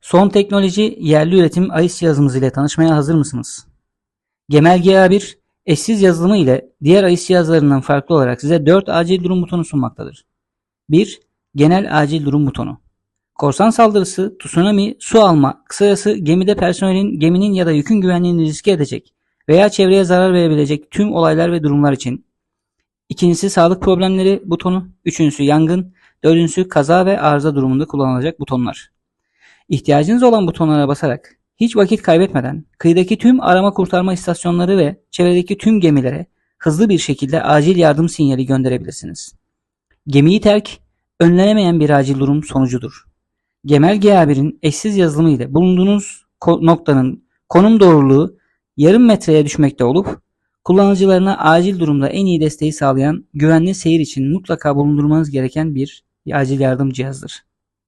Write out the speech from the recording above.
Son teknoloji yerli üretim AIS cihazımız ile tanışmaya hazır mısınız? Gemel GA1 eşsiz yazılımı ile diğer AIS cihazlarından farklı olarak size 4 acil durum butonu sunmaktadır. 1. Genel acil durum butonu. Korsan saldırısı, tsunami, su alma, kısacası gemide personelin, geminin ya da yükün güvenliğini riske edecek veya çevreye zarar verebilecek tüm olaylar ve durumlar için. İkincisi sağlık problemleri butonu. Üçüncüsü yangın. Dördüncüsü kaza ve arıza durumunda kullanılacak butonlar. İhtiyacınız olan butonlara basarak hiç vakit kaybetmeden kıyıdaki tüm arama kurtarma istasyonları ve çevredeki tüm gemilere hızlı bir şekilde acil yardım sinyali gönderebilirsiniz. Gemiyi terk, önlenemeyen bir acil durum sonucudur. Gemel GA1'in eşsiz yazılımı ile bulunduğunuz ko- noktanın konum doğruluğu yarım metreye düşmekte olup kullanıcılarına acil durumda en iyi desteği sağlayan güvenli seyir için mutlaka bulundurmanız gereken bir acil yardım cihazıdır.